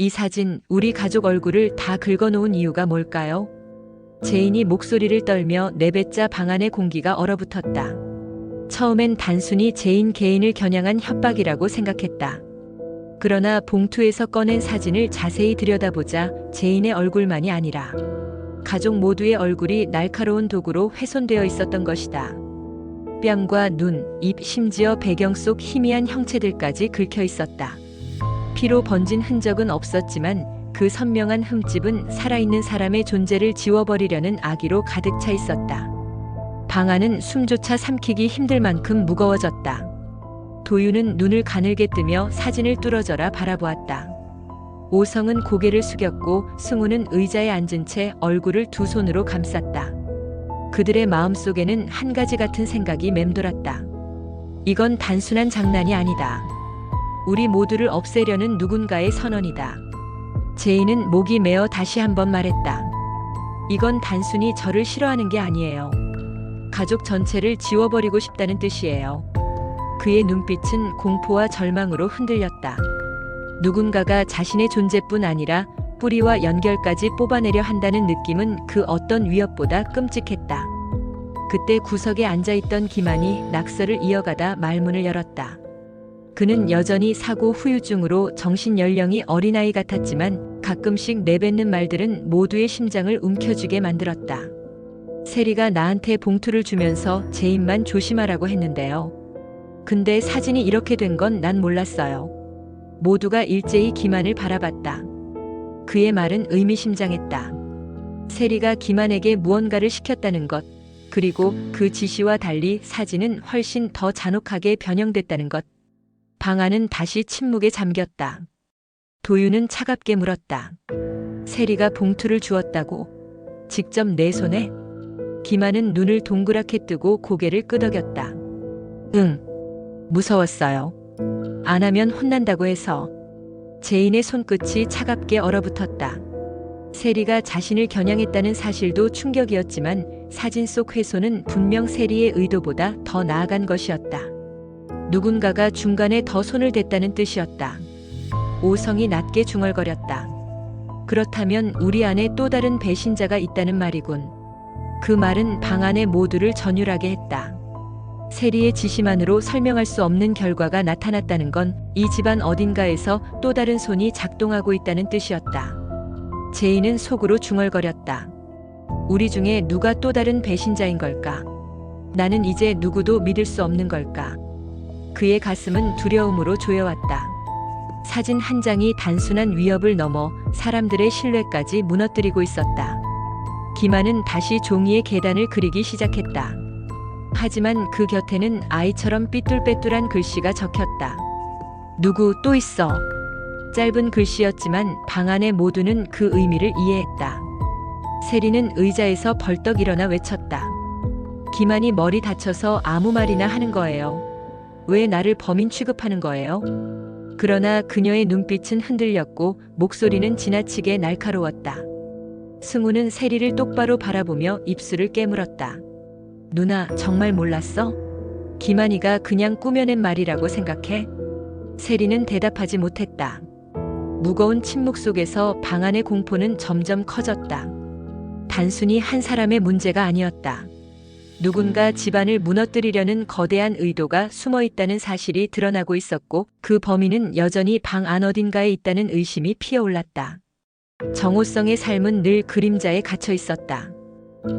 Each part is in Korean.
이 사진 우리 가족 얼굴을 다 긁어놓은 이유가 뭘까요? 제인이 목소리를 떨며 내뱉자 방 안의 공기가 얼어붙었다. 처음엔 단순히 제인 개인을 겨냥한 협박이라고 생각했다. 그러나 봉투에서 꺼낸 사진을 자세히 들여다보자 제인의 얼굴만이 아니라 가족 모두의 얼굴이 날카로운 도구로 훼손되어 있었던 것이다. 뺨과 눈, 입, 심지어 배경 속 희미한 형체들까지 긁혀 있었다. 피로 번진 흔적은 없었지만 그 선명한 흠집은 살아있는 사람의 존재를 지워버리려는 악의로 가득 차 있었다. 방 안은 숨조차 삼키기 힘들 만큼 무거워졌다. 도유는 눈을 가늘게 뜨며 사진을 뚫어져라 바라보았다. 오성은 고개를 숙였고 승우는 의자에 앉은 채 얼굴을 두 손으로 감쌌다. 그들의 마음속에는 한 가지 같은 생각이 맴돌았다. 이건 단순한 장난이 아니다. 우리 모두를 없애려는 누군가의 선언이다. 제인은 목이 메어 다시 한번 말했다. 이건 단순히 저를 싫어하는 게 아니에요. 가족 전체를 지워버리고 싶다는 뜻이에요. 그의 눈빛은 공포와 절망으로 흔들렸다. 누군가가 자신의 존재뿐 아니라 뿌리와 연결까지 뽑아내려 한다는 느낌은 그 어떤 위협보다 끔찍했다. 그때 구석에 앉아있던 김한이 낙서를 이어가다 말문을 열었다. 그는 여전히 사고 후유증으로 정신 연령이 어린아이 같았지만 가끔씩 내뱉는 말들은 모두의 심장을 움켜쥐게 만들었다. 세리가 나한테 봉투를 주면서 제 입만 조심하라고 했는데요. 근데 사진이 이렇게 된 건 난 몰랐어요. 모두가 일제히 기만을 바라봤다. 그의 말은 의미심장했다. 세리가 기만에게 무언가를 시켰다는 것, 그리고 그 지시와 달리 사진은 훨씬 더 잔혹하게 변형됐다는 것. 방 안은 다시 침묵에 잠겼다. 도유는 차갑게 물었다. 세리가 봉투를 주었다고. 직접 내 손에? 기만은 눈을 동그랗게 뜨고 고개를 끄덕였다. 응. 무서웠어요. 안 하면 혼난다고 해서. 제인의 손끝이 차갑게 얼어붙었다. 세리가 자신을 겨냥했다는 사실도 충격이었지만 사진 속 훼손은 분명 세리의 의도보다 더 나아간 것이었다. 누군가가 중간에 더 손을 댔다는 뜻이었다. 오성이 낮게 중얼거렸다. 그렇다면 우리 안에 또 다른 배신자가 있다는 말이군. 그 말은 방 안의 모두를 전율하게 했다. 세리의 지시만으로 설명할 수 없는 결과가 나타났다는 건 이 집안 어딘가에서 또 다른 손이 작동하고 있다는 뜻이었다. 제인은 속으로 중얼거렸다. 우리 중에 누가 또 다른 배신자인 걸까? 나는 이제 누구도 믿을 수 없는 걸까? 그의 가슴은 두려움으로 조여왔다. 사진 한 장이 단순한 위협을 넘어 사람들의 신뢰까지 무너뜨리고 있었다. 기만은 다시 종이의 계단을 그리기 시작했다. 하지만 그 곁에는 아이처럼 삐뚤빼뚤한 글씨가 적혔다. 누구 또 있어. 짧은 글씨였지만 방 안의 모두는 그 의미를 이해했다. 세리는 의자에서 벌떡 일어나 외쳤다. 기만이 머리 다쳐서 아무 말이나 하는 거예요. 왜 나를 범인 취급하는 거예요? 그러나 그녀의 눈빛은 흔들렸고 목소리는 지나치게 날카로웠다. 승우는 세리를 똑바로 바라보며 입술을 깨물었다. 누나, 정말 몰랐어? 기만이가 그냥 꾸며낸 말이라고 생각해? 세리는 대답하지 못했다. 무거운 침묵 속에서 방 안의 공포는 점점 커졌다. 단순히 한 사람의 문제가 아니었다. 누군가 집안을 무너뜨리려는 거대한 의도가 숨어 있다는 사실이 드러나고 있었고 그 범인은 여전히 방 안 어딘가에 있다는 의심이 피어올랐다. 정호성의 삶은 늘 그림자에 갇혀 있었다.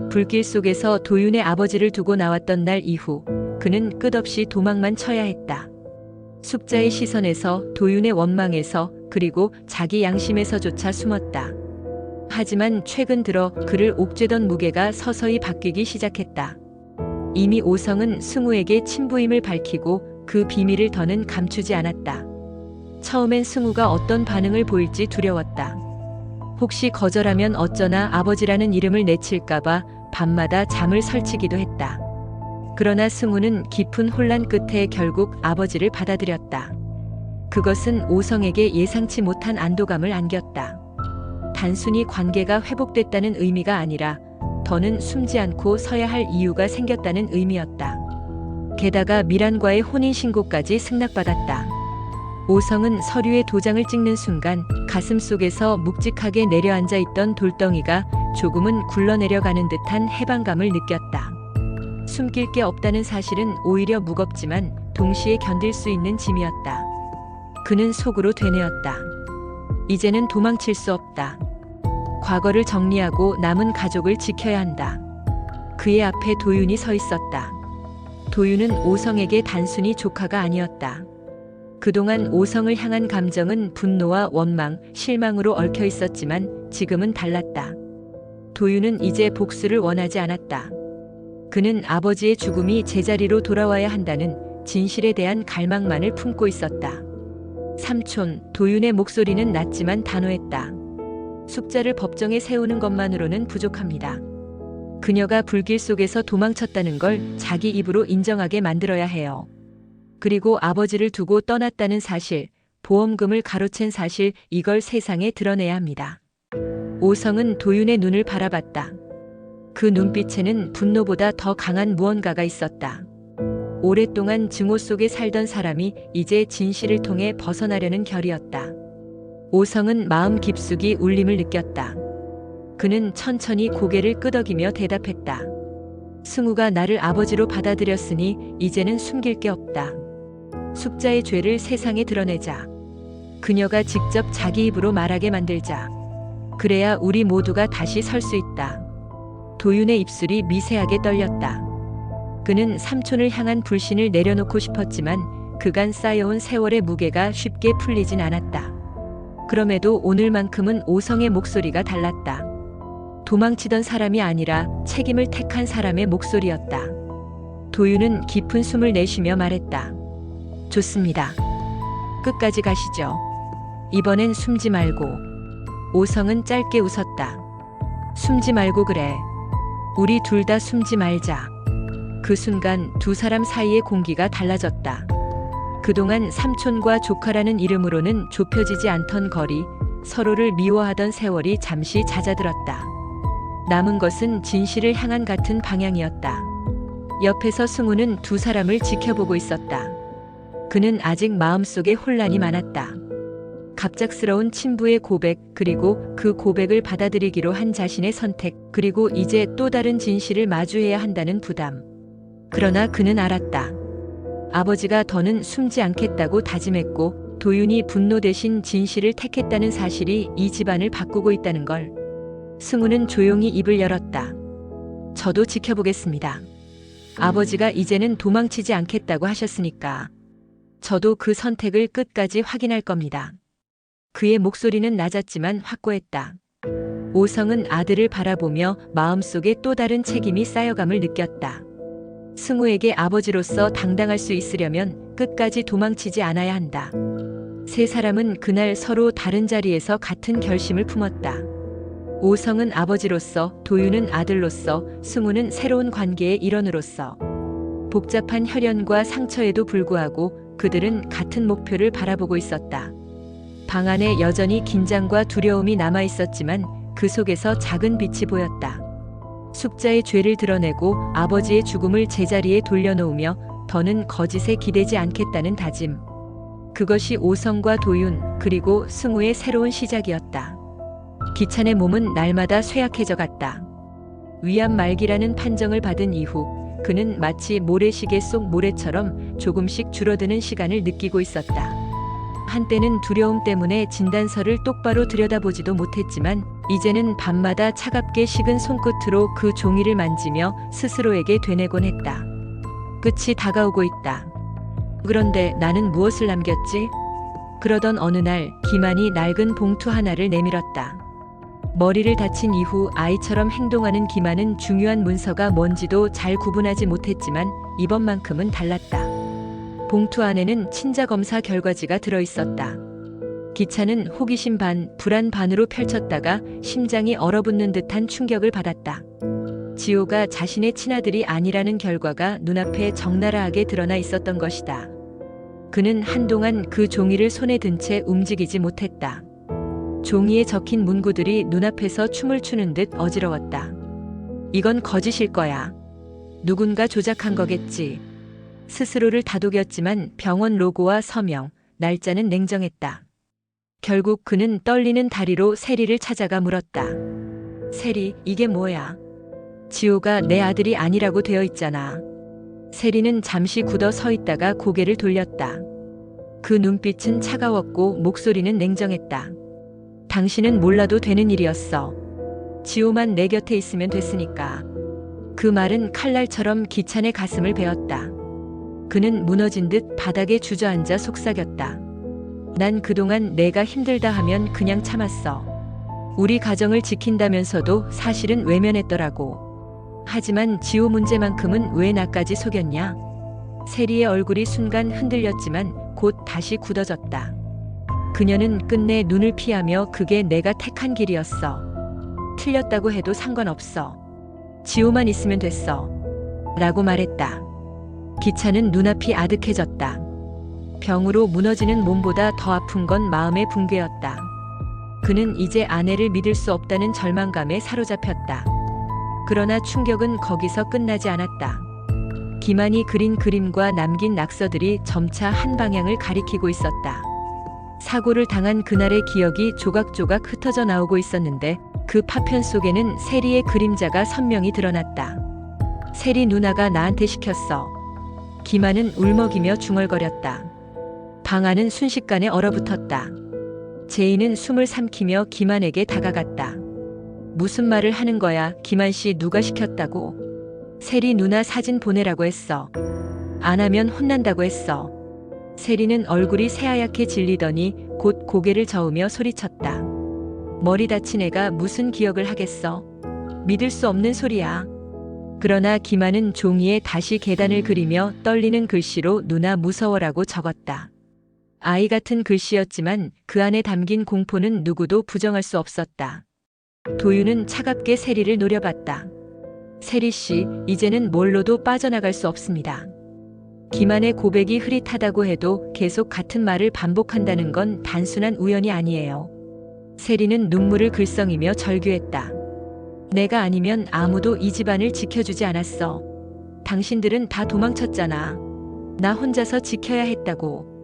불길 속에서 도윤의 아버지를 두고 나왔던 날 이후 그는 끝없이 도망만 쳐야 했다. 숙자의 시선에서 도윤의 원망에서 그리고 자기 양심에서조차 숨었다. 하지만 최근 들어 그를 옥죄던 무게가 서서히 바뀌기 시작했다. 이미 오성은 승우에게 친부임을 밝히고 그 비밀을 더는 감추지 않았다. 처음엔 승우가 어떤 반응을 보일지 두려웠다. 혹시 거절하면 어쩌나 아버지라는 이름을 내칠까봐 밤마다 잠을 설치기도 했다. 그러나 승우는 깊은 혼란 끝에 결국 아버지를 받아들였다. 그것은 오성에게 예상치 못한 안도감을 안겼다. 단순히 관계가 회복됐다는 의미가 아니라 더는 숨지 않고 서야 할 이유가 생겼다는 의미였다. 게다가 미란과의 혼인신고까지 승낙받았다. 오성은 서류에 도장을 찍는 순간 가슴 속에서 묵직하게 내려앉아 있던 돌덩이가 조금은 굴러내려가는 듯한 해방감을 느꼈다. 숨길 게 없다는 사실은 오히려 무겁지만 동시에 견딜 수 있는 짐이었다. 그는 속으로 되뇌었다. 이제는 도망칠 수 없다. 과거를 정리하고 남은 가족을 지켜야 한다. 그의 앞에 도윤이 서 있었다. 도윤은 오성에게 단순히 조카가 아니었다. 그동안 오성을 향한 감정은 분노와 원망, 실망으로 얽혀 있었지만 지금은 달랐다. 도윤은 이제 복수를 원하지 않았다. 그는 아버지의 죽음이 제자리로 돌아와야 한다는 진실에 대한 갈망만을 품고 있었다. 삼촌, 도윤의 목소리는 낮지만 단호했다. 숙자를 법정에 세우는 것만으로는 부족합니다. 그녀가 불길 속에서 도망쳤다는 걸 자기 입으로 인정하게 만들어야 해요. 그리고 아버지를 두고 떠났다는 사실, 보험금을 가로챈 사실, 이걸 세상에 드러내야 합니다. 오성은 도윤의 눈을 바라봤다. 그 눈빛에는 분노보다 더 강한 무언가가 있었다. 오랫동안 증오 속에 살던 사람이 이제 진실을 통해 벗어나려는 결이었다. 오성은 마음 깊숙이 울림을 느꼈다. 그는 천천히 고개를 끄덕이며 대답했다. 승우가 나를 아버지로 받아들였으니 이제는 숨길 게 없다. 숙자의 죄를 세상에 드러내자. 그녀가 직접 자기 입으로 말하게 만들자. 그래야 우리 모두가 다시 설 수 있다. 도윤의 입술이 미세하게 떨렸다. 그는 삼촌을 향한 불신을 내려놓고 싶었지만 그간 쌓여온 세월의 무게가 쉽게 풀리진 않았다. 그럼에도 오늘만큼은 오성의 목소리가 달랐다. 도망치던 사람이 아니라 책임을 택한 사람의 목소리였다. 도윤은 깊은 숨을 내쉬며 말했다. 좋습니다. 끝까지 가시죠. 이번엔 숨지 말고. 오성은 짧게 웃었다. 숨지 말고 그래. 우리 둘 다 숨지 말자. 그 순간 두 사람 사이의 공기가 달라졌다. 그동안 삼촌과 조카라는 이름으로는 좁혀지지 않던 거리, 서로를 미워하던 세월이 잠시 잦아들었다. 남은 것은 진실을 향한 같은 방향이었다. 옆에서 승우는 두 사람을 지켜보고 있었다. 그는 아직 마음속에 혼란이 많았다. 갑작스러운 친부의 고백, 그리고 그 고백을 받아들이기로 한 자신의 선택, 그리고 이제 또 다른 진실을 마주해야 한다는 부담. 그러나 그는 알았다. 아버지가 더는 숨지 않겠다고 다짐했고, 도윤이 분노 대신 진실을 택했다는 사실이 이 집안을 바꾸고 있다는 걸. 승우는 조용히 입을 열었다. 저도 지켜보겠습니다. 아버지가 이제는 도망치지 않겠다고 하셨으니까. 저도 그 선택을 끝까지 확인할 겁니다. 그의 목소리는 낮았지만 확고했다. 오성은 아들을 바라보며 마음속에 또 다른 책임이 쌓여감을 느꼈다. 승우에게 아버지로서 당당할 수 있으려면 끝까지 도망치지 않아야 한다. 세 사람은 그날 서로 다른 자리에서 같은 결심을 품었다. 오성은 아버지로서, 도윤은 아들로서, 승우는 새로운 관계의 일원으로서. 복잡한 혈연과 상처에도 불구하고 그들은 같은 목표를 바라보고 있었다. 방 안에 여전히 긴장과 두려움이 남아 있었지만 그 속에서 작은 빛이 보였다. 숙자의 죄를 드러내고 아버지의 죽음을 제자리에 돌려놓으며 더는 거짓에 기대지 않겠다는 다짐. 그것이 오성과 도윤 그리고 승우의 새로운 시작이었다. 기찬의 몸은 날마다 쇠약해져 갔다. 위암 말기라는 판정을 받은 이후 그는 마치 모래시계 속 모래처럼 조금씩 줄어드는 시간을 느끼고 있었다. 한때는 두려움 때문에 진단서를 똑바로 들여다보지도 못했지만 이제는 밤마다 차갑게 식은 손끝으로 그 종이를 만지며 스스로에게 되뇌곤 했다. 끝이 다가오고 있다. 그런데 나는 무엇을 남겼지? 그러던 어느 날 기만이 낡은 봉투 하나를 내밀었다. 머리를 다친 이후 아이처럼 행동하는 기만은 중요한 문서가 뭔지도 잘 구분하지 못했지만 이번만큼은 달랐다. 봉투 안에는 친자 검사 결과지가 들어 있었다. 기차는 호기심 반, 불안 반으로 펼쳤다가 심장이 얼어붙는 듯한 충격을 받았다. 지호가 자신의 친아들이 아니라는 결과가 눈앞에 적나라하게 드러나 있었던 것이다. 그는 한동안 그 종이를 손에 든 채 움직이지 못했다. 종이에 적힌 문구들이 눈앞에서 춤을 추는 듯 어지러웠다. 이건 거짓일 거야. 누군가 조작한 거겠지. 스스로를 다독였지만 병원 로고와 서명, 날짜는 냉정했다. 결국 그는 떨리는 다리로 세리를 찾아가 물었다. 세리, 이게 뭐야? 지호가 내 아들이 아니라고 되어 있잖아. 세리는 잠시 굳어 서 있다가 고개를 돌렸다. 그 눈빛은 차가웠고 목소리는 냉정했다. 당신은 몰라도 되는 일이었어. 지호만 내 곁에 있으면 됐으니까. 그 말은 칼날처럼 기찬의 가슴을 베었다. 그는 무너진 듯 바닥에 주저앉아 속삭였다. 난 그동안 내가 힘들다 하면 그냥 참았어. 우리 가정을 지킨다면서도 사실은 외면했더라고. 하지만 지호 문제만큼은 왜 나까지 속였냐? 세리의 얼굴이 순간 흔들렸지만 곧 다시 굳어졌다. 그녀는 끝내 눈을 피하며 그게 내가 택한 길이었어. 틀렸다고 해도 상관없어. 지호만 있으면 됐어. 라고 말했다. 기차는 눈앞이 아득해졌다. 병으로 무너지는 몸보다 더 아픈 건 마음의 붕괴였다. 그는 이제 아내를 믿을 수 없다는 절망감에 사로잡혔다. 그러나 충격은 거기서 끝나지 않았다. 기만이 그린 그림과 남긴 낙서들이 점차 한 방향을 가리키고 있었다. 사고를 당한 그날의 기억이 조각조각 흩어져 나오고 있었는데 그 파편 속에는 세리의 그림자가 선명히 드러났다. 세리 누나가 나한테 시켰어. 기만은 울먹이며 중얼거렸다. 방 안은 순식간에 얼어붙었다. 제이는 숨을 삼키며 기만에게 다가갔다. 무슨 말을 하는 거야, 기만 씨 누가 시켰다고? 세리 누나 사진 보내라고 했어. 안 하면 혼난다고 했어. 세리는 얼굴이 새하얗게 질리더니 곧 고개를 저으며 소리쳤다. 머리 다친 애가 무슨 기억을 하겠어? 믿을 수 없는 소리야. 그러나 기만은 종이에 다시 계단을 그리며 떨리는 글씨로 누나 무서워라고 적었다. 아이 같은 글씨였지만 그 안에 담긴 공포는 누구도 부정할 수 없었다. 도유는 차갑게 세리를 노려봤다. 세리 씨, 이제는 뭘로도 빠져나갈 수 없습니다. 기만의 고백이 흐릿하다고 해도 계속 같은 말을 반복한다는 건 단순한 우연이 아니에요. 세리는 눈물을 글썽이며 절규했다. 내가 아니면 아무도 이 집안을 지켜주지 않았어. 당신들은 다 도망쳤잖아. 나 혼자서 지켜야 했다고.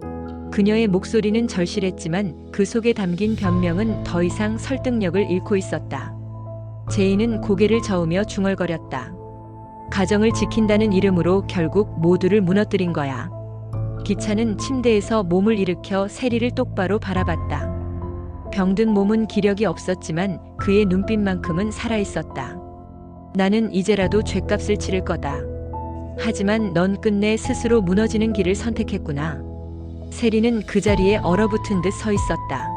그녀의 목소리는 절실했지만 그 속에 담긴 변명은 더 이상 설득력을 잃고 있었다. 제이는 고개를 저으며 중얼거렸다. 가정을 지킨다는 이름으로 결국 모두를 무너뜨린 거야. 기차는 침대에서 몸을 일으켜 세리를 똑바로 바라봤다. 병든 몸은 기력이 없었지만 그의 눈빛만큼은 살아있었다. 나는 이제라도 죗값을 치를 거다. 하지만 넌 끝내 스스로 무너지는 길을 선택했구나. 세리는 그 자리에 얼어붙은 듯 서 있었다.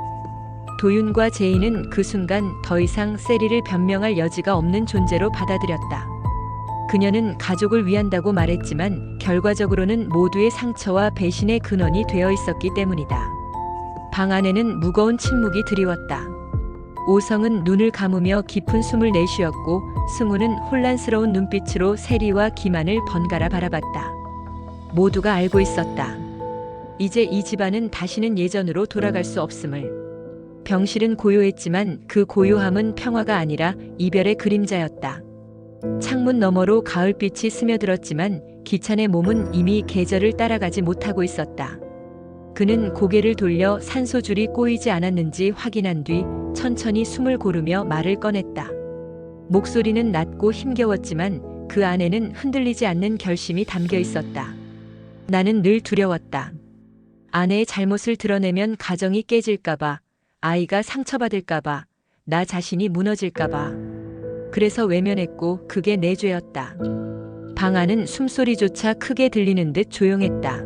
도윤과 제이는 그 순간 더 이상 세리를 변명할 여지가 없는 존재로 받아들였다. 그녀는 가족을 위한다고 말했지만 결과적으로는 모두의 상처와 배신의 근원이 되어 있었기 때문이다. 방 안에는 무거운 침묵이 드리웠다. 오성은 눈을 감으며 깊은 숨을 내쉬었고 승우는 혼란스러운 눈빛으로 세리와 기만을 번갈아 바라봤다. 모두가 알고 있었다. 이제 이 집안은 다시는 예전으로 돌아갈 수 없음을. 병실은 고요했지만 그 고요함은 평화가 아니라 이별의 그림자였다. 창문 너머로 가을빛이 스며들었지만 기찬의 몸은 이미 계절을 따라가지 못하고 있었다. 그는 고개를 돌려 산소줄이 꼬이지 않았는지 확인한 뒤 천천히 숨을 고르며 말을 꺼냈다. 목소리는 낮고 힘겨웠지만 그 안에는 흔들리지 않는 결심이 담겨 있었다. 나는 늘 두려웠다. 아내의 잘못을 드러내면 가정이 깨질까봐, 아이가 상처받을까봐, 나 자신이 무너질까봐. 그래서 외면했고 그게 내 죄였다. 방 안은 숨소리조차 크게 들리는 듯 조용했다.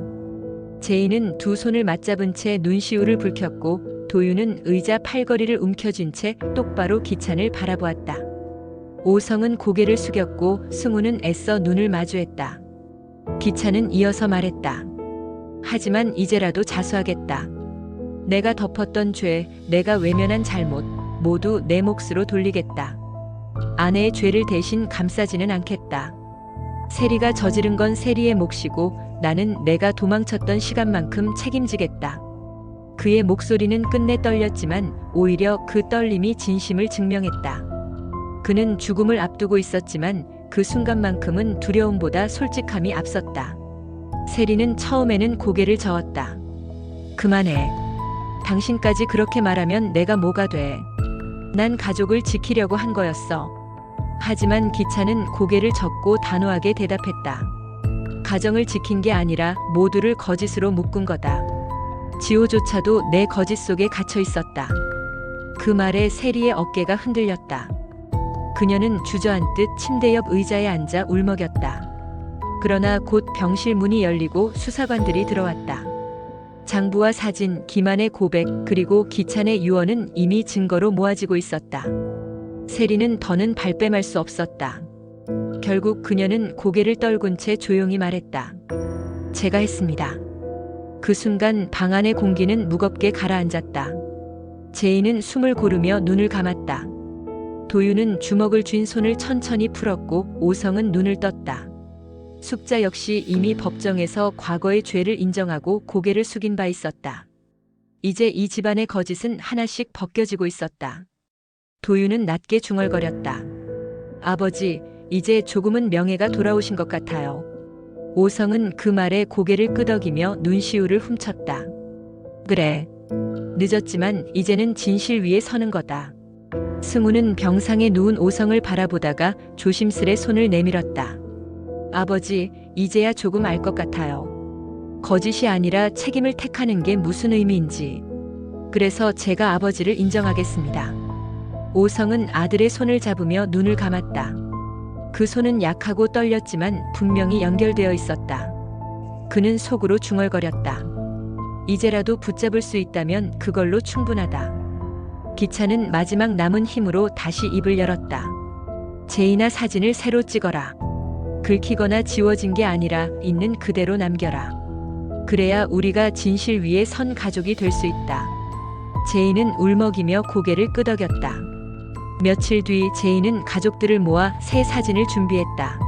제이는 두 손을 맞잡은 채 눈시울을 붉혔고 도유는 의자 팔걸이를 움켜쥔 채 똑바로 기찬을 바라보았다. 오성은 고개를 숙였고 승우는 애써 눈을 마주했다. 기찬은 이어서 말했다. 하지만 이제라도 자수하겠다. 내가 덮었던 죄, 내가 외면한 잘못, 모두 내 몫으로 돌리겠다. 아내의 죄를 대신 감싸지는 않겠다. 세리가 저지른 건 세리의 몫이고 나는 내가 도망쳤던 시간만큼 책임지겠다. 그의 목소리는 끝내 떨렸지만 오히려 그 떨림이 진심을 증명했다. 그는 죽음을 앞두고 있었지만 그 순간만큼은 두려움보다 솔직함이 앞섰다. 세리는 처음에는 고개를 저었다. 그만해. 당신까지 그렇게 말하면 내가 뭐가 돼. 난 가족을 지키려고 한 거였어. 하지만 기차는 고개를 젓고 단호하게 대답했다. 가정을 지킨 게 아니라 모두를 거짓으로 묶은 거다. 지호조차도 내 거짓 속에 갇혀 있었다. 그 말에 세리의 어깨가 흔들렸다. 그녀는 주저앉듯 침대 옆 의자에 앉아 울먹였다. 그러나 곧 병실 문이 열리고 수사관들이 들어왔다. 장부와 사진, 기만의 고백, 그리고 기찬의 유언은 이미 증거로 모아지고 있었다. 세리는 더는 발뺌할 수 없었다. 결국 그녀는 고개를 떨군 채 조용히 말했다. 제가 했습니다. 그 순간 방 안의 공기는 무겁게 가라앉았다. 제이는 숨을 고르며 눈을 감았다. 도유는 주먹을 쥔 손을 천천히 풀었고 오성은 눈을 떴다. 숙자 역시 이미 법정에서 과거의 죄를 인정하고 고개를 숙인 바 있었다. 이제 이 집안의 거짓은 하나씩 벗겨지고 있었다. 도유는 낮게 중얼거렸다. 아버지, 이제 조금은 명예가 돌아오신 것 같아요. 오성은 그 말에 고개를 끄덕이며 눈시울을 훔쳤다. 그래. 늦었지만 이제는 진실 위에 서는 거다. 승우는 병상에 누운 오성을 바라보다가 조심스레 손을 내밀었다. 아버지, 이제야 조금 알 것 같아요. 거짓이 아니라 책임을 택하는 게 무슨 의미인지. 그래서 제가 아버지를 인정하겠습니다. 오성은 아들의 손을 잡으며 눈을 감았다. 그 손은 약하고 떨렸지만 분명히 연결되어 있었다. 그는 속으로 중얼거렸다. 이제라도 붙잡을 수 있다면 그걸로 충분하다. 기차는 마지막 남은 힘으로 다시 입을 열었다. 제이나 사진을 새로 찍어라. 긁히거나 지워진 게 아니라 있는 그대로 남겨라. 그래야 우리가 진실 위에 선 가족이 될 수 있다. 제이는 울먹이며 고개를 끄덕였다. 며칠 뒤 제이는 가족들을 모아 새 사진을 준비했다.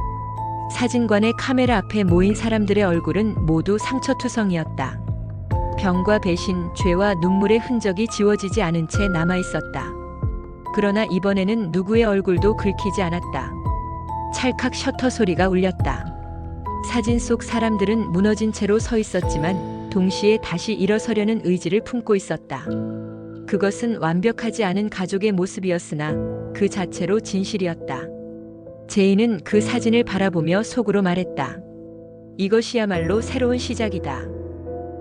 사진관의 카메라 앞에 모인 사람들의 얼굴은 모두 상처투성이었다. 병과 배신, 죄와 눈물의 흔적이 지워지지 않은 채 남아 있었다. 그러나 이번에는 누구의 얼굴도 긁히지 않았다. 찰칵 셔터 소리가 울렸다. 사진 속 사람들은 무너진 채로 서 있었지만 동시에 다시 일어서려는 의지를 품고 있었다. 그것은 완벽하지 않은 가족의 모습이었으나 그 자체로 진실이었다. 제이는 그 사진을 바라보며 속으로 말했다. 이것이야말로 새로운 시작이다.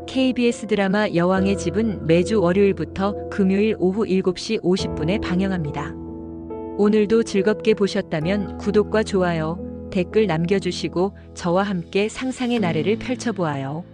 KBS 드라마 여왕의 집은 매주 월요일부터 금요일 오후 7시 50분에 방영합니다. 오늘도 즐겁게 보셨다면 구독과 좋아요, 댓글 남겨주시고 저와 함께 상상의 나래를 펼쳐보아요.